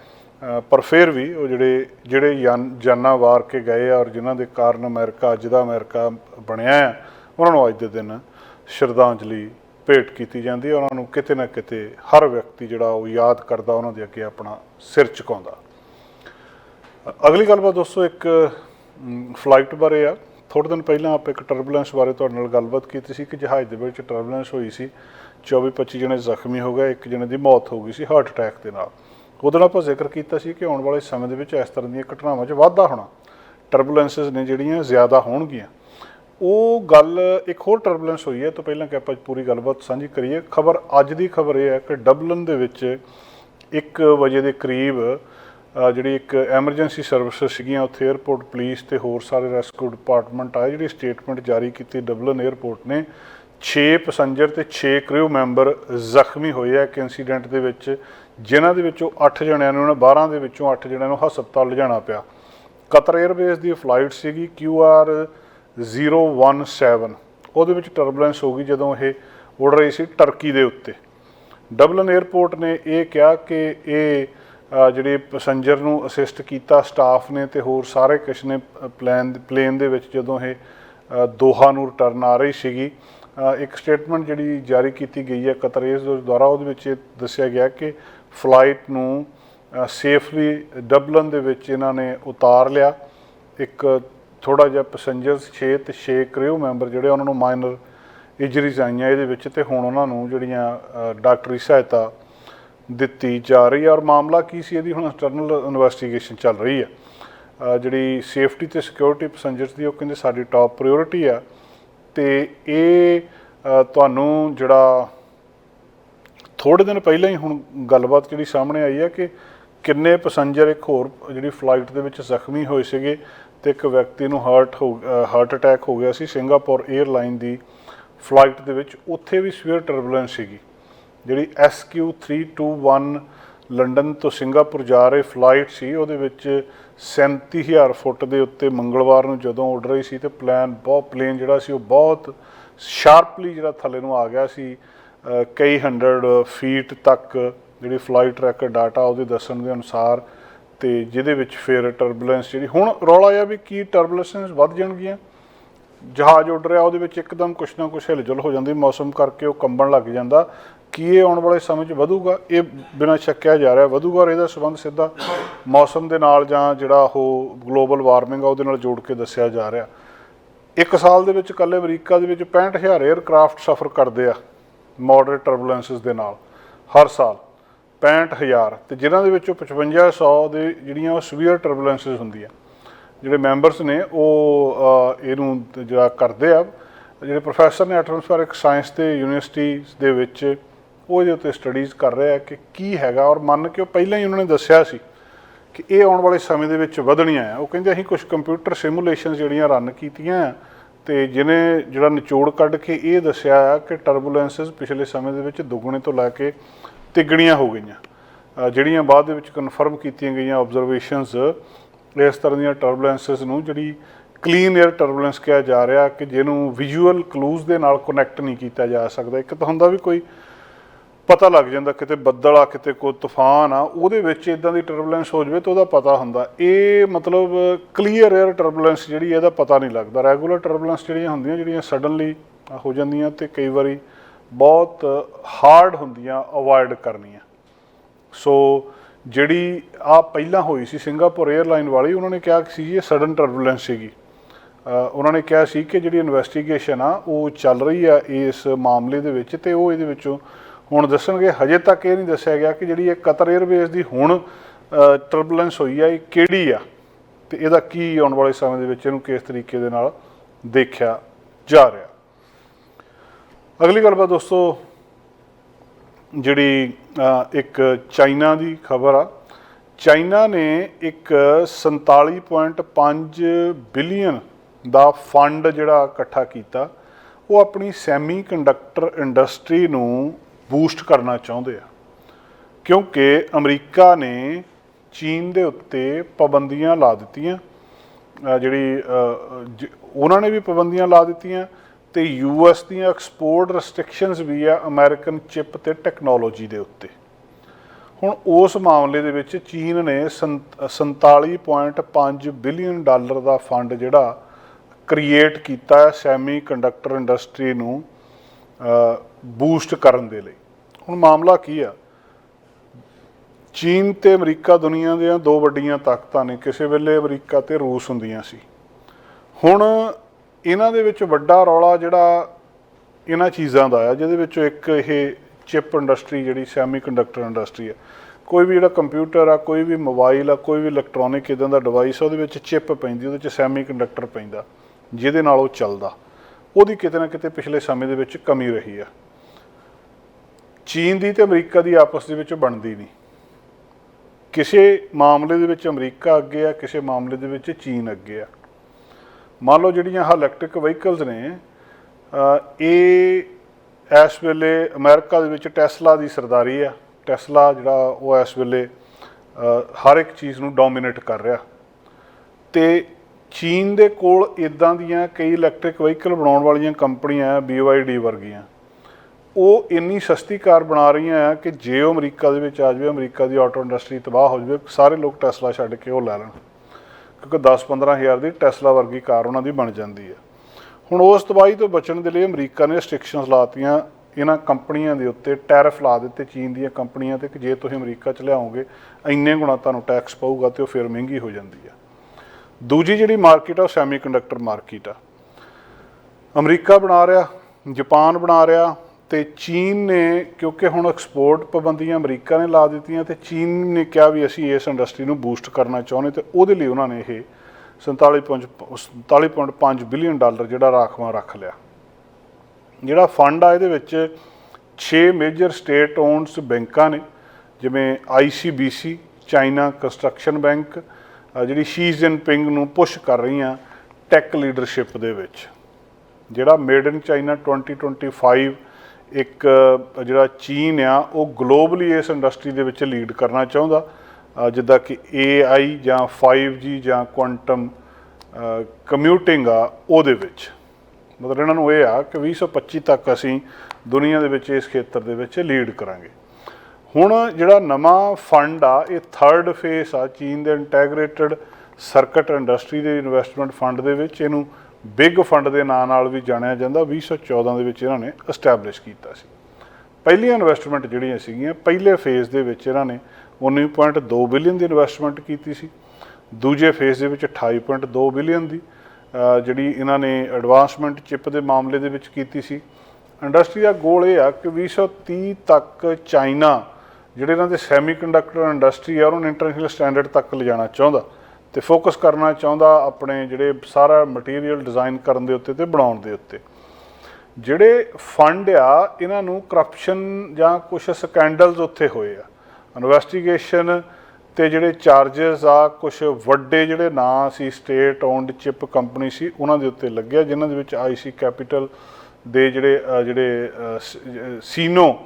Speaker 1: ਪਰ ਫਿਰ ਵੀ ਉਹ ਜਿਹੜੇ ਜਿਹੜੇ ਜਾਨ- ਜਾਨਾਂ ਵਾਰ ਕੇ ਗਏ ਆ ਔਰ ਜਿਨ੍ਹਾਂ ਦੇ ਕਾਰਨ ਅਮਰੀਕਾ, ਅੱਜ ਦਾ ਅਮਰੀਕਾ ਬਣਿਆ ਆ, ਉਹਨਾਂ ਨੂੰ ਅੱਜ ਦੇ ਦਿਨ ਸ਼ਰਧਾਂਜਲੀ ਭੇਟ ਕੀਤੀ ਜਾਂਦੀ ਹੈ, ਉਹਨਾਂ ਨੂੰ ਕਿਤੇ ਨਾ ਕਿਤੇ ਹਰ ਵਿਅਕਤੀ ਜਿਹੜਾ ਉਹ ਯਾਦ ਕਰਦਾ, ਉਹਨਾਂ ਦੇ ਅੱਗੇ ਆਪਣਾ ਸਿਰ ਝੁਕਾਉਂਦਾ। ਅਗਲੀ ਗੱਲਬਾਤ ਦੋਸਤੋ, ਇੱਕ ਫਲਾਈਟ ਬਾਰੇ ਆ। ਥੋੜੇ ਦਿਨ ਪਹਿਲਾਂ ਆਪਾਂ ਇੱਕ ਟਰਬੂਲੈਂਸ ਬਾਰੇ ਤੁਹਾਡੇ ਨਾਲ ਗੱਲਬਾਤ ਕੀਤੀ ਸੀ ਕਿ ਜਹਾਜ਼ ਦੇ ਵਿੱਚ ਟਰਬੂਲੈਂਸ ਹੋਈ ਸੀ। 24 25 ਜਣੇ ਜ਼ਖਮੀ ਹੋ ਗਏ, ਇੱਕ ਜਣੇ ਦੀ ਮੌਤ ਹੋ ਗਈ ਸੀ ਹਾਰਟ ਅਟੈਕ ਦੇ ਨਾਲ। ਉਦੋਂ ਆਪਾਂ ਜ਼ਿਕਰ ਕੀਤਾ ਸੀ ਕਿ ਆਉਣ ਵਾਲੇ ਸਮੇਂ ਦੇ ਵਿੱਚ ਇਸ ਤਰ੍ਹਾਂ ਦੀਆਂ ਘਟਨਾਵਾਂ 'ਚ ਵਾਧਾ ਹੋਣਾ। ਟਰਬੂਲੈਂਸਸ ਨੇ ਜਿਹੜੀਆਂ, ਜ਼ਿਆਦਾ ਹੋਣਗੀਆਂ। ਉਹ ਗੱਲ ਇੱਕ ਹੋਰ ਟਰਬਲੈਂਸ ਹੋਈ ਹੈ, ਤੋਂ ਪਹਿਲਾਂ ਕਿ ਆਪਾਂ ਪੂਰੀ ਗੱਲਬਾਤ ਸਾਂਝੀ ਕਰੀਏ। ਖਬਰ ਅੱਜ ਦੀ ਖਬਰ ਇਹ ਹੈ ਕਿ ਡਬਲਨ ਦੇ ਵਿੱਚ 1 ਵਜੇ ਦੇ ਕਰੀਬ ਜਿਹੜੀ ਇੱਕ ਐਮਰਜੈਂਸੀ ਸਰਵਿਸ ਸੀਗੀਆਂ ਉੱਥੇ 에어ਪੋਰਟ ਪੁਲਿਸ ਤੇ ਹੋਰ ਸਾਰੇ ਰੈਸਕਿਊ ਡਿਪਾਰਟਮੈਂਟ ਆ ਜਿਹੜੀ ਸਟੇਟਮੈਂਟ ਜਾਰੀ ਕੀਤੀ ਡਬਲਨ 에어ਪੋਰਟ ਨੇ। 6 ਪੈਸੰਜਰ ਤੇ 6 ਕਰੂ ਮੈਂਬਰ ਜ਼ਖਮੀ ਹੋਏ ਆ ਇੱਕ ਇਨਸੀਡੈਂਟ ਦੇ ਵਿੱਚ, ਜਿਨ੍ਹਾਂ ਦੇ ਵਿੱਚੋਂ 8 ਜਣਿਆਂ ਨੂੰ 12 ਦੇ ਵਿੱਚੋਂ 8 ਜਣਿਆਂ ਨੂੰ ਹਸਪਤਾਲ ਲਿਜਾਣਾ ਪਿਆ। ਕਤਰ 에ਅਰਵੇਜ਼ ਦੀ ਫਲਾਈਟ ਸੀਗੀ QR 017 ਉਹਦੇ ਵਿੱਚ ਟਰਬੂਲੈਂਸ ਹੋ ਗਈ ਜਦੋਂ ਇਹ ਉੱਡ ਰਹੀ ਸੀ ਟਰਕੀ ਦੇ ਉੱਤੇ। ਡਬਲਨ 에ਅਰਪੋਰਟ ਨੇ ਇਹ ਕਿਹਾ ਕਿ ਇਹ ਅ, ਜਿਹੜੇ ਪੈਸੇਂਜਰ ਨੂੰ ਅਸਿਸਟ ਕੀਤਾ ਸਟਾਫ ਨੇ ਤੇ ਹੋਰ ਸਾਰੇ ਕਿਸ ਨੇ ਪਲਾਨ ਪਲੇਨ ਦੇ ਵਿੱਚ ਜਦੋਂ ਇਹ ਅ, ਦੋਹਾ ਨੂੰ ਰਿਟਰਨ ਆ ਰਹੀ ਸੀਗੀ ਇੱਕ ਸਟੇਟਮੈਂਟ ਜਿਹੜੀ ਜਾਰੀ ਕੀਤੀ ਗਈ ਹੈ ਕਤਰ ਏਅਰਵੇਜ਼ ਦੁਆਰਾ ਉਹਦੇ ਵਿੱਚ ਇਹ ਦੱਸਿਆ ਗਿਆ ਕਿ ਫਲਾਈਟ ਨੂੰ ਸੇਫਲੀ ਡਬਲਨ ਦੇ ਵਿੱਚ ਇਹਨਾਂ ਨੇ ਉਤਾਰ ਲਿਆ। ਇੱਕ ਥੋੜਾ ਜਿਹਾ ਪੈਸੇਂਜਰਸ 6 ਤੇ 6 ਕ੍ਰਿਊ ਮੈਂਬਰ ਜਿਹੜੇ ਉਹਨਾਂ ਨੂੰ ਮਾਈਨਰ ਇੰਜਰੀਜ਼ ਆਈਆਂ ਇਹਦੇ ਵਿੱਚ ਤੇ ਹੁਣ ਉਹਨਾਂ ਨੂੰ ਜਿਹੜੀਆਂ ਡਾਕਟਰੀ ਸਹਾਇਤਾ ਦਿੱਤੀ ਜਾ ਰਹੀ ਹੈ ਔਰ ਮਾਮਲਾ ਕੀ ਸੀ? ਇਹਦੀ ਹੁਣ ਇੰਟਰਨਲ ਇਨਵੈਸਟੀਗੇਸ਼ਨ ਚੱਲ ਰਹੀ ਹੈ ਜਿਹੜੀ ਸੇਫਟੀ ਤੇ ਸਿਕਿਉਰਿਟੀ ਪੈਸੇਂਜਰਸ ਦੀ, ਉਹ ਕਹਿੰਦੇ ਸਾਡੀ ਟਾਪ ਪ੍ਰਾਇੋਰਟੀ ਆ। ਤੇ ਇਹ ਤੁਹਾਨੂੰ ਜਿਹੜਾ ਥੋੜੇ ਦਿਨ ਪਹਿਲਾਂ ਹੀ ਹੁਣ ਗੱਲਬਾਤ ਜਿਹੜੀ ਸਾਹਮਣੇ ਆਈ ਹੈ ਕਿ ਕਿੰਨੇ ਪੈਸੇਂਜਰ ਇੱਕ ਹੋਰ ਜਿਹੜੀ ਫਲਾਈਟ ਦੇ ਵਿੱਚ ਜ਼ਖਮੀ ਹੋਏ ਸੀਗੇ। ਤੇ ਇੱਕ ਵਿਅਕਤੀ ਨੂੰ ਹਾਰਟ ਹੋ ਹਾਰਟ ਅਟੈਕ ਹੋ ਗਿਆ ਸੀ ਸਿੰਗਾਪੁਰ 에ਅਰਲਾਈਨ ਦੀ ਫਲਾਈਟ ਦੇ ਵਿੱਚ। ਉੱਥੇ ਵੀ ਸਵੀਅਰ ਟਰਬੂਲੈਂਸ ਸੀਗੀ, ਜਿਹੜੀ SQ321 ਲੰਡਨ ਤੋਂ ਸਿੰਗਾਪੁਰ ਜਾ ਰਹੀ ਫਲਾਈਟ ਸੀ। ਉਹਦੇ ਵਿੱਚ 37000 ਫੁੱਟ ਦੇ ਉੱਤੇ ਮੰਗਲਵਾਰ ਨੂੰ ਜਦੋਂ ਉੱਡ ਰਹੀ ਸੀ ਤੇ ਪਲਾਨ ਬਹੁਤ ਪਲੇਨ ਜਿਹੜਾ ਸੀ ਉਹ ਬਹੁਤ ਸ਼ਾਰਪਲੀ ਜਿਹੜਾ ਥੱਲੇ ਨੂੰ ਆ ਗਿਆ ਸੀ। ਕਈ ਹੰਡਰਡ ਫੀਟ ਤੱਕ ਜਿਹੜੀ ਫਲਾਈਟ ਰੈਕਰ ਡਾਟਾ ਉਹਦੇ ਦੱਸਣ ਦੇ ਅਨੁਸਾਰ ਤੇ ਜਿਹਦੇ ਵਿੱਚ ਫਿਰ ਟਰਬੂਲੈਂਸ ਜਿਹੜੀ, ਹੁਣ ਰੌਲਾ ਆ ਵੀ ਕੀ ਟਰਬੂਲੈਂਸ ਵੱਧ ਜਾਣਗੀਆਂ। ਜਹਾਜ਼ ਉੱਡ ਰਿਹਾ, ਉਹਦੇ ਵਿੱਚ ਇੱਕਦਮ ਕੁਛ ਨਾ ਕੁਛ ਹਿਲਜੁਲ ਹੋ ਜਾਂਦੀ, ਮੌਸਮ ਕਰਕੇ ਉਹ ਕੰਬਣ ਲੱਗ ਜਾਂਦਾ। ਕੀ ਇਹ ਆਉਣ ਵਾਲੇ ਸਮੇਂ 'ਚ ਵਧੂਗਾ? ਇਹ ਬਿਨਾਂ ਸ਼ੱਕਿਆ ਜਾ ਰਿਹਾ, ਵਧੂਗਾ ਔਰ ਇਹਦਾ ਸੰਬੰਧ ਸਿੱਧਾ ਮੌਸਮ ਦੇ ਨਾਲ ਜਾਂ ਜਿਹੜਾ ਉਹ ਗਲੋਬਲ ਵਾਰਮਿੰਗ ਆ, ਉਹਦੇ ਨਾਲ ਜੋੜ ਕੇ ਦੱਸਿਆ ਜਾ ਰਿਹਾ। ਇੱਕ ਸਾਲ ਦੇ ਵਿੱਚ ਇਕੱਲੇ ਅਮਰੀਕਾ ਦੇ ਵਿੱਚ 65000 에ਅਰਕ੍ਰਾਫਟ ਸਫ਼ਰ ਕਰਦੇ ਆ ਮੋਡਰੇਟ ਟਰਬੂਲੈਂਸਸ ਦੇ ਨਾਲ, ਹਰ ਸਾਲ। 65000 ਤੇ ਜਿਨ੍ਹਾਂ ਦੇ ਵਿੱਚੋਂ 5500 ਦੇ ਜਿਹੜੀਆਂ ਉਹ ਸਵੀਅਰ ਟਰਬੂਲੈਂਸਸ ਹੁੰਦੀਆਂ। ਜਿਹੜੇ ਮੈਂਬਰਸ ਨੇ ਉਹ ਇਹਨੂੰ ਜਿਹੜਾ ਕਰਦੇ ਆ, ਜਿਹੜੇ ਪ੍ਰੋਫੈਸਰ ਨੇ ਐਟਮੋਸਫੈਰਿਕ ਸਾਇੰਸ ਤੇ ਯੂਨੀਵਰਸਿਟੀਜ਼ ਦੇ ਵਿੱਚ ਉਹ ਇਹਦੇ ਉੱਤੇ ਸਟੱਡੀਜ਼ ਕਰ ਰਹੇ ਆ ਕਿ ਕੀ ਹੈਗਾ ਔਰ ਮੰਨ ਕੇ ਉਹ ਪਹਿਲਾਂ ਹੀ ਉਹਨਾਂ ਨੇ ਦੱਸਿਆ ਸੀ ਕਿ ਇਹ ਆਉਣ ਵਾਲੇ ਸਮੇਂ ਦੇ ਵਿੱਚ ਵਧਣੀਆਂ ਆ। ਉਹ ਕਹਿੰਦੇ ਅਸੀਂ ਕੁਝ ਕੰਪਿਊਟਰ ਸਿਮੂਲੇਸ਼ਨਸ ਜਿਹੜੀਆਂ ਰਨ ਕੀਤੀਆਂ ਆ ਤੇ ਜਿਹਨੇ ਜਿਹੜਾ ਨਿਚੋੜ ਕੱਢ ਕੇ ਇਹ ਦੱਸਿਆ ਆ ਕਿ ਟਰਬੂਲੈਂਸਸ ਪਿਛਲੇ ਸਮੇਂ ਦੇ ਵਿੱਚ ਦੁੱਗਣੇ ਤੋਂ ਲੈ ਕੇ ਤਿੱਗਣੀਆਂ ਹੋ ਗਈਆਂ। ਜਿਹੜੀਆਂ ਬਾਅਦ ਦੇ ਵਿੱਚ ਕਨਫਰਮ ਕੀਤੀਆਂ ਗਈਆਂ ਆਬਜ਼ਰਵੇਸ਼ਨਸ ਇਸ ਤਰ੍ਹਾਂ ਦੀਆਂ ਟਰਬੂਲੈਂਸਸ ਨੂੰ ਜਿਹੜੀ ਕਲੀਨ 에ਅਰ ਟਰਬੂਲੈਂਸ ਕਿਹਾ ਜਾ ਰਿਹਾ ਕਿ ਜਿਹਨੂੰ ਵਿਜ਼ੂਅਲ ਕਲੂਜ਼ ਦੇ ਨਾਲ ਕਨੈਕਟ ਨਹੀਂ ਕੀਤਾ ਜਾ ਸਕਦਾ। ਇੱਕ ਤਾਂ ਹੁੰਦਾ ਵੀ ਕੋਈ ਪਤਾ ਲੱਗ ਜਾਂਦਾ, ਕਿਤੇ ਬੱਦਲ ਆ, ਕਿਤੇ ਕੋਈ ਤੂਫਾਨ ਆ, ਉਹਦੇ ਵਿੱਚ ਇਦਾਂ ਦੀ ਟਰਬੂਲੈਂਸ ਹੋ ਜਾਵੇ ਤਾਂ ਉਹਦਾ ਪਤਾ ਹੁੰਦਾ। ਇਹ ਮਤਲਬ ਕਲੀਅਰ 에ਅਰ ਟਰਬੂਲੈਂਸ ਜਿਹੜੀ ਇਹਦਾ ਪਤਾ ਨਹੀਂ ਲੱਗਦਾ। ਰੈਗੂਲਰ ਟਰਬੂਲੈਂਸ ਜਿਹੜੀਆਂ ਹੁੰਦੀਆਂ, ਜਿਹੜੀਆਂ ਸਡਨਲੀ ਹੋ ਜਾਂਦੀਆਂ ਤੇ ਕਈ ਵਾਰੀ ਬਹੁਤ ਹਾਰਡ ਹੁੰਦੀਆਂ ਅਵੋਇਡ ਕਰਨੀਆਂ। ਸੋ ਜਿਹੜੀ ਆ ਪਹਿਲਾਂ ਹੋਈ ਸੀ ਸਿੰਗਾਪੁਰ 에ਅਰਲਾਈਨ ਵਾਲੀ, ਉਹਨਾਂ ਨੇ ਕਿਹਾ ਕਿ ਸੀ ਇਹ ਸਡਨ ਟਰਬੂਲੈਂਸ ਸੀਗੀ। ਉਹਨਾਂ ਨੇ ਕਿਹਾ ਸੀ ਕਿ ਜਿਹੜੀ ਇਨਵੈਸਟੀਗੇਸ਼ਨ ਆ, ਉਹ ਚੱਲ ਰਹੀ ਆ ਇਸ ਮਾਮਲੇ ਦੇ ਵਿੱਚ ਤੇ ਉਹ ਇਹਦੇ ਵਿੱਚੋਂ ਹੁਣ ਦੱਸਣਗੇ। ਹਜੇ ਤੱਕ ਇਹ ਨਹੀਂ ਦੱਸਿਆ ਗਿਆ ਕਿ ਜਿਹੜੀ ਇਹ ਕਤਰ 에ਅਰਵੇਜ਼ ਦੀ ਹੁਣ ਟਰਬੂਲੈਂਸ ਹੋਈ ਆ, ਇਹ ਕਿਹੜੀ ਆ ਤੇ ਇਹਦਾ ਕੀ ਆਉਣ ਵਾਲੇ ਸਮੇਂ ਦੇ ਵਿੱਚ ਇਹਨੂੰ ਕਿਸ ਤਰੀਕੇ ਦੇ ਨਾਲ ਦੇਖਿਆ ਜਾ ਰਿਹਾ। ਅਗਲੀ ਗੱਲਬਾਤ ਦੋਸਤੋ, ਜਿਹੜੀ ਇੱਕ ਚਾਈਨਾ ਦੀ ਖਬਰ ਆ। ਚਾਈਨਾ ਨੇ ਇੱਕ 47.5 ਬਿਲੀਅਨ ਦਾ ਫੰਡ ਜਿਹੜਾ ਇਕੱਠਾ ਕੀਤਾ, ਉਹ ਆਪਣੀ ਸੈਮੀ ਕੰਡਕਟਰ ਇੰਡਸਟਰੀ ਨੂੰ ਬੂਸਟ ਕਰਨਾ ਚਾਹੁੰਦੇ ਆ। ਕਿਉਂਕਿ ਅਮਰੀਕਾ ਨੇ ਚੀਨ ਦੇ ਉੱਤੇ ਪਾਬੰਦੀਆਂ ਲਾ ਦਿੱਤੀਆਂ। ਜਿਹੜੀ ਜ- ਉਹਨਾਂ ਨੇ ਵੀ ਪਾਬੰਦੀਆਂ ਲਾ ਦਿੱਤੀਆਂ। ਤੇ ਯੂਐਸ ਦੀਆਂ ਐਕਸਪੋਰਟ ਰੈਸਟ੍ਰਿਕਸ਼ਨਸ ਵੀ ਆ ਅਮਰੀਕਨ ਚਿਪ ਤੇ ਟੈਕਨੋਲੋਜੀ ਦੇ ਉੱਤੇ। ਹੁਣ ਉਸ ਮਾਮਲੇ ਦੇ ਵਿੱਚ ਚੀਨ ਨੇ ਸੰਤ- 47.5 ਬਿਲੀਅਨ ਡਾਲਰ ਦਾ ਫੰਡ ਜਿਹੜਾ ਕ੍ਰੀਏਟ ਕੀਤਾ ਹੈ ਸੈਮੀ ਕੰਡਕਟਰ ਇੰਡਸਟਰੀ ਨੂੰ ਬੂਸਟ ਕਰਨ ਦੇ ਲਈ। ਹੁਣ ਮਾਮਲਾ ਕੀ ਆ? ਚੀਨ ਤੇ ਅਮਰੀਕਾ ਦੁਨੀਆ ਦੀਆਂ ਦੋ ਵੱਡੀਆਂ ਤਾਕਤਾਂ ਨੇ, ਕਿਸੇ ਵੇਲੇ ਅਮਰੀਕਾ ਤੇ ਰੂਸ ਹੁੰਦੀਆਂ ਸੀ। ਹੁਣ ਇਹਨਾਂ ਦੇ ਵਿੱਚ ਵੱਡਾ ਰੌਲਾ ਜਿਹੜਾ ਇਹਨਾਂ ਚੀਜ਼ਾਂ ਦਾ ਆ, ਜਿਹਦੇ ਵਿੱਚੋਂ ਇੱਕ ਇਹ ਚਿਪ ਇੰਡਸਟਰੀ ਜਿਹੜੀ ਸੈਮੀ ਕੰਡਕਟਰ ਇੰਡਸਟਰੀ ਆ, ਕੋਈ ਵੀ ਜਿਹੜਾ ਕੰਪਿਊਟਰ ਆ, ਕੋਈ ਵੀ ਮੋਬਾਈਲ ਆ, ਕੋਈ ਵੀ ਇਲੈਕਟ੍ਰੋਨਿਕ ਇਦਾਂ ਦਾ ਡਿਵਾਈਸ ਆ, ਉਹਦੇ ਵਿੱਚ ਚਿਪ ਪੈਂਦੀ, ਉਹਦੇ ਵਿੱਚ ਸੈਮੀ ਕੰਡਕਟਰ ਪੈਂਦਾ, ਜਿਹਦੇ ਨਾਲ ਉਹ ਚੱਲਦਾ। ਉਹਦੀ ਕਿਤੇ ਨਾ ਕਿਤੇ ਪਿਛਲੇ ਸਮੇਂ ਦੇ ਵਿੱਚ ਕਮੀ ਰਹੀ ਆ। ਚੀਨ ਦੀ ਤੇ ਅਮਰੀਕਾ ਦੀ ਆਪਸ ਦੇ ਵਿੱਚ ਬਣਦੀ ਨਹੀਂ। ਕਿਸੇ ਮਾਮਲੇ ਦੇ ਵਿੱਚ ਅਮਰੀਕਾ ਅੱਗੇ ਆ, ਕਿਸੇ ਮਾਮਲੇ ਦੇ ਵਿੱਚ ਚੀਨ ਅੱਗੇ ਆ। ਮੰਨ ਲਓ ਜਿਹੜੀਆਂ ਆਹ ਇਲੈਕਟ੍ਰਿਕ ਵਹੀਕਲਸ ਨੇ ਇਹ ਇਸ ਵੇਲੇ ਅਮਰੀਕਾ ਦੇ ਵਿੱਚ ਟੈਸਲਾ ਦੀ ਸਰਦਾਰੀ ਆ। ਟੈਸਲਾ ਜਿਹੜਾ ਉਹ ਇਸ ਵੇਲੇ ਹਰ ਇੱਕ ਚੀਜ਼ ਨੂੰ ਡੋਮੀਨੇਟ ਕਰ ਰਿਹਾ। ਤੇ ਚੀਨ ਦੇ ਕੋਲ ਇਦਾਂ ਦੀਆਂ ਕਈ ਇਲੈਕਟ੍ਰਿਕ ਵਹੀਕਲ ਬਣਾਉਣ ਵਾਲੀਆਂ ਕੰਪਨੀਆਂ ਆ BYD ਵਰਗੀਆਂ। ਉਹ ਇੰਨੀ ਸਸਤੀ ਕਾਰ ਬਣਾ ਰਹੀਆਂ ਆ ਕਿ ਜੇ ਉਹ ਅਮਰੀਕਾ ਦੇ ਵਿੱਚ ਆ ਜਾਵੇ, ਅਮਰੀਕਾ ਦੀ ਆਟੋ ਇੰਡਸਟਰੀ ਤਬਾਹ ਹੋ ਜਾਵੇ, ਸਾਰੇ ਲੋਕ ਟੈਸਲਾ ਛੱਡ ਕੇ ਉਹ ਲੈ ਲੈਣ। ਕਿਉਂਕਿ 10-15 ਹਜ਼ਾਰ ਦੀ ਟੈਸਲਾ ਵਰਗੀ ਕਾਰ ਉਹਨਾਂ ਦੀ ਬਣ ਜਾਂਦੀ ਹੈ। ਹੁਣ ਉਸ ਤਬਾਹੀ ਤੋਂ ਬਚਣ ਦੇ ਲਈ ਅਮਰੀਕਾ ਨੇ ਰੈਸਟ੍ਰਿਕਸ਼ਨਸ ਲਾਤੀਆਂ, ਇਹਨਾਂ ਕੰਪਨੀਆਂ ਦੇ ਉੱਤੇ ਟੈਰਿਫ ਲਾ ਦਿੱਤੇ, ਚੀਨ ਦੀਆਂ ਕੰਪਨੀਆਂ ਤੇ ਕਿ ਜੇ ਤੁਸੀਂ ਅਮਰੀਕਾ 'ਚ ਲਿਆਓਗੇ, ਇੰਨੇ ਗੁਣਾ ਤੁਹਾਨੂੰ ਟੈਕਸ ਪਊਗਾ ਤੇ ਉਹ ਫਿਰ ਮਹਿੰਗੀ ਹੋ ਜਾਂਦੀ ਆ ਦੂਜੀ ਜਿਹੜੀ ਮਾਰਕੀਟ ਆ ਉਹ ਸੈਮੀਕੰਡਕਟਰ ਮਾਰਕੀਟ ਆ। ਅਮਰੀਕਾ ਬਣਾ ਰਿਹਾ, ਜਾਪਾਨ ਬਣਾ ਰਿਹਾ ਤੇ ਚੀਨ ਨੇ, ਕਿਉਂਕਿ ਹੁਣ ਐਕਸਪੋਰਟ ਪਾਬੰਦੀਆਂ ਅਮਰੀਕਾ ਨੇ ਲਾ ਦਿੱਤੀਆਂ ਤੇ ਚੀਨ ਨੇ ਕਿਹਾ ਵੀ ਅਸੀਂ ਇਸ ਇੰਡਸਟਰੀ ਨੂੰ ਬੂਸਟ ਕਰਨਾ ਚਾਹੁੰਦੇ ਤੇ ਉਹਦੇ ਲਈ ਉਹਨਾਂ ਨੇ ਇਹ 47.5 47.5 ਬਿਲੀਅਨ ਡਾਲਰ ਜਿਹੜਾ ਰਾਖਵਾਂ ਰੱਖ ਲਿਆ। ਜਿਹੜਾ ਫੰਡ ਆ ਇਹਦੇ ਵਿੱਚ 6 ਮੇਜਰ ਸਟੇਟ ਓਨਸ ਬੈਂਕਾਂ ਨੇ, ਜਿਵੇਂ ICBC ਚਾਈਨਾ ਕੰਸਟਰਕਸ਼ਨ ਬੈਂਕ ਜਿਹੜੀ ਸ਼ੀ ਜਿਨਪਿੰਗ ਨੂੰ ਪੁਸ਼ ਕਰ ਰਹੀਆਂ ਟੈਕ ਲੀਡਰਸ਼ਿਪ ਦੇ ਵਿੱਚ, ਜਿਹੜਾ ਮੇਡ ਇਨ ਚਾਈਨਾ 2025 ਇੱਕ, ਜਿਹੜਾ ਚੀਨ ਆ, ਉਹ ਗਲੋਬਲੀ ਇਸ ਇੰਡਸਟਰੀ ਦੇ ਵਿੱਚ ਲੀਡ ਕਰਨਾ ਚਾਹੁੰਦਾ। ਜਿੱਦਾਂ ਕਿ AI ਜਾਂ 5G ਜਾਂ ਕੁਆਂਟਮ ਕਮਿਊਟਿੰਗ ਆ ਉਹਦੇ ਵਿੱਚ। ਮਤਲਬ ਇਹਨਾਂ ਨੂੰ ਇਹ ਆ ਕਿ 2025 ਤੱਕ ਅਸੀਂ ਦੁਨੀਆ ਦੇ ਵਿੱਚ ਇਸ ਖੇਤਰ ਦੇ ਵਿੱਚ ਲੀਡ ਕਰਾਂਗੇ। ਹੁਣ ਜਿਹੜਾ ਨਵਾਂ ਫੰਡ ਆ, ਇਹ ਥਰਡ ਫੇਸ ਆ, ਚੀਨ ਦੇ ਇੰਟੈਗ੍ਰੇਟਿਡ ਸਰਕਟ ਇੰਡਸਟਰੀ ਦੇ ਇਨਵੈਸਟਮੈਂਟ ਫੰਡ ਦੇ ਵਿੱਚ। ਇਹਨੂੰ ਬਿਗ ਫੰਡ ਦੇ ਨਾਂ ਨਾਲ ਵੀ ਜਾਣਿਆ ਜਾਂਦਾ। 2014 ਦੇ ਵਿੱਚ ਇਹਨਾਂ ਨੇ ਐਸਟੈਬਲਿਸ਼ ਕੀਤਾ ਸੀ। ਪਹਿਲੀਆਂ ਇਨਵੈਸਟਮੈਂਟ ਜਿਹੜੀਆਂ ਸੀਗੀਆਂ, ਪਹਿਲੇ ਫੇਜ਼ ਦੇ ਵਿੱਚ ਇਹਨਾਂ ਨੇ 19.2 ਬਿਲੀਅਨ ਦੀ ਇਨਵੈਸਟਮੈਂਟ ਕੀਤੀ ਸੀ। ਦੂਜੇ ਫੇਜ਼ ਦੇ ਵਿੱਚ 28.2 ਬਿਲੀਅਨ ਦੀ ਜਿਹੜੀ ਇਹਨਾਂ ਨੇ ਐਡਵਾਂਸਮੈਂਟ ਚਿਪ ਦੇ ਮਾਮਲੇ ਦੇ ਵਿੱਚ ਕੀਤੀ ਸੀ। ਇੰਡਸਟਰੀ ਦਾ ਗੋਲ ਇਹ ਆ ਕਿ 2030 ਤੱਕ ਚਾਈਨਾ, ਜਿਹੜੇ ਇਹਨਾਂ ਦੇ ਸੈਮੀਕੰਡਕਟਰ ਇੰਡਸਟਰੀ ਆ, ਉਹਨੂੰ ਇੰਟਰਨੈਸ਼ਨਲ ਸਟੈਂਡਰਡ ਤੱਕ ਲਿਜਾਣਾ ਚਾਹੁੰਦਾ। ਤੇ ਫੋਕਸ ਕਰਨਾ ਚਾਹੁੰਦਾ ਆਪਣੇ ਜਿਹੜੇ ਸਾਰਾ ਮਟੀਰੀਅਲ ਡਿਜ਼ਾਈਨ ਕਰਨ ਦੇ ਉੱਤੇ ਤੇ ਬਣਾਉਣ ਦੇ ਉੱਤੇ। ਜਿਹੜੇ ਫੰਡ ਆ ਇਹਨਾਂ ਨੂੰ ਕਰਪਸ਼ਨ ਜਾਂ ਕੁਝ ਸਕੈਂਡਲਸ ਉੱਥੇ ਹੋਏ ਆ। ਇਨਵੈਸਟੀਗੇਸ਼ਨ ਤੇ ਜਿਹੜੇ ਚਾਰजेस ਆ ਕੁਝ ਵੱਡੇ ਜਿਹੜੇ ਨਾਂ ਸੀ ਸਟੇਟ ਓਨਡ ਚਿਪ ਕੰਪਨੀ ਸੀ ਉਹਨਾਂ ਦੇ ਉੱਤੇ ਲੱਗਿਆ ਜਿਨ੍ਹਾਂ ਦੇ ਵਿੱਚ ਆਈਸੀ ਕੈਪੀਟਲ ਦੇ ਜਿਹੜੇ ਜਿਹੜੇ ਅ, ਸ- ਅ, ਸੀਨੋ